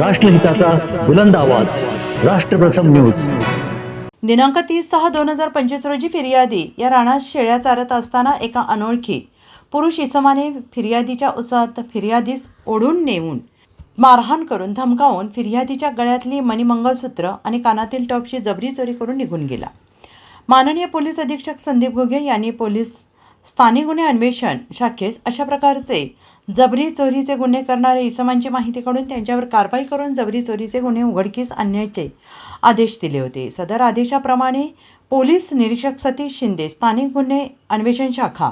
राष्ट्रहिताचा बुलंद आवाज. राष्ट्रप्रथम न्यूज. दिनांक तीस सहा दोन हजार पंचवीस रोजी फिर्यादी. या रानात शेळ्या चारत असताना एका अनोळखी पुरुष इसमाने फिर्यादीच्या उसात फिर्यादीस ओढून नेऊन मारहाण करून धमकावून फिर्यादीच्या गळ्यातली मणिमंगळसूत्र आणि कानातील टॉपची जबरी चोरी करून निघून गेला. माननीय पोलीस अधीक्षक संदीप घुगे यांनी पोलीस स्थानिक गुन्हे अन्वेषण शाखेस अशा प्रकारचे जबरी चोरीचे गुन्हे करणाऱ्या इसमांची माहिती काढून त्यांच्यावर कारवाई करून जबरी चोरीचे गुन्हे उघडकीस आणण्याचे आदेश दिले होते. सदर आदेशाप्रमाणे पोलीस निरीक्षक सतीश शिंदे स्थानिक गुन्हे अन्वेषण शाखा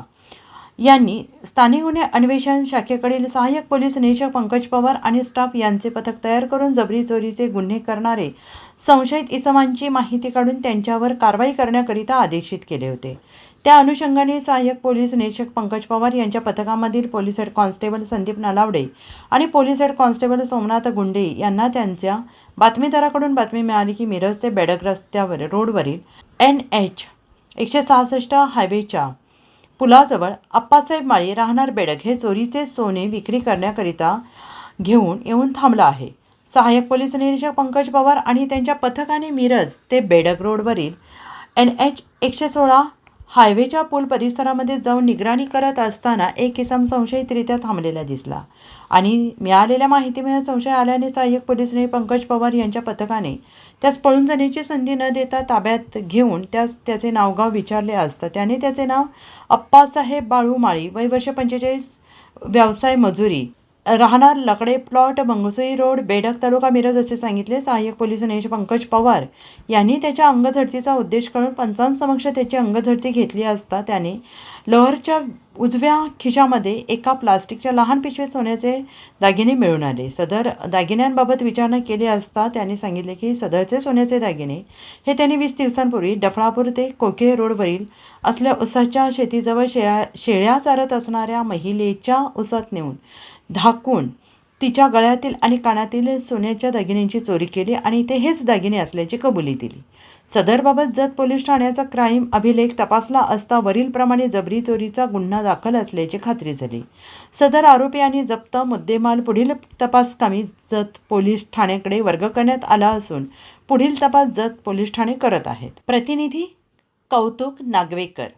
यांनी स्थानिक गुन्हे अन्वेषण शाखेकडील सहाय्यक पोलीस निरीक्षक पंकज पवार आणि स्टाफ यांचे पथक तयार करून जबरी चोरीचे गुन्हे करणारे संशयित इसमांची माहिती काढून त्यांच्यावर कारवाई करण्याकरिता आदेशित केले होते. त्या अनुषंगाने सहाय्यक पोलीस निरीक्षक पंकज पवार यांच्या पथकामधील police head constable Sandeep Nalawade आणि police head constable Somnath Gunde यांना त्यांच्या बातमीदाराकडून बातमी मिळाली की मिरज ते बेडक रस्त्यावर रोडवरील एन एच एकशे सहासष्ट हायवेच्या पुलाजवळ आप्पासाहेब माळी राहणार बेडक हे चोरीचे सोने विक्री करण्याकरिता घेऊन येऊन थांबला आहे. सहाय्यक पोलीस निरीक्षक पंकज पवार आणि त्यांच्या पथकाने मिरज ते बेडक रोडवरील एन एच एकशे सोळा हायवेच्या पूल परिसरामध्ये जाऊन निगराणी करत असताना एक इसम संशयितरित्या थांबलेला दिसला. आणि मिळालेल्या माहितीमुळे संशय आल्याने सहाय्यक पोलीस पंकज पवार यांच्या पथकाने त्यास पळून जाण्याची संधी न देता ताब्यात घेऊन त्यास त्याचे नावगाव विचारले असता त्याने त्याचे नाव अप्पासाहेब बाळू माळी वय वर्ष पंचेचाळीस व्यवसाय मजुरी राहणार लकडे प्लॉट मंगसुई रोड बेडक तालुका मिरज असे सांगितले सहाय्यक पोलीस निरीक्षक पंकज पवार. यांनी त्याच्या अंगझडतीचा उद्देश करून पंचांसमक्ष त्याची अंगझडती घेतली असता त्याने लोअरच्या उजव्या खिशामध्ये एका प्लास्टिकच्या लहान पिशवीत सोन्याचे दागिने मिळून आले. सदर दागिन्यांबाबत विचारणा केली असता त्यांनी सांगितले की सदरचे सोन्याचे दागिने हे त्यांनी वीस दिवसांपूर्वी डफळापूर ते कोके रोडवरील असल्या उसाच्या शेतीजवळ शेळ्या शेळ्या चारत असणाऱ्या महिलेच्या उसात नेऊन धाकून तिच्या गळ्यातील आणि कानातील सोन्याच्या दागिन्यांची चोरी केली आणि ते हेच दागिने असल्याची कबुली दिली. सदरबाबत जत पोलीस ठाण्याचा क्राईम अभिलेख तपासला असता वरीलप्रमाणे जबरी चोरीचा गुन्हा दाखल असल्याची खात्री झाली. सदर आरोपी आणि जप्त मुद्देमाल पुढील तपासकामी जत पोलीस ठाण्याकडे वर्ग करण्यात आला असून पुढील तपास जत पोलीस ठाणे करत आहेत. प्रतिनिधी कौतुक नागवेकर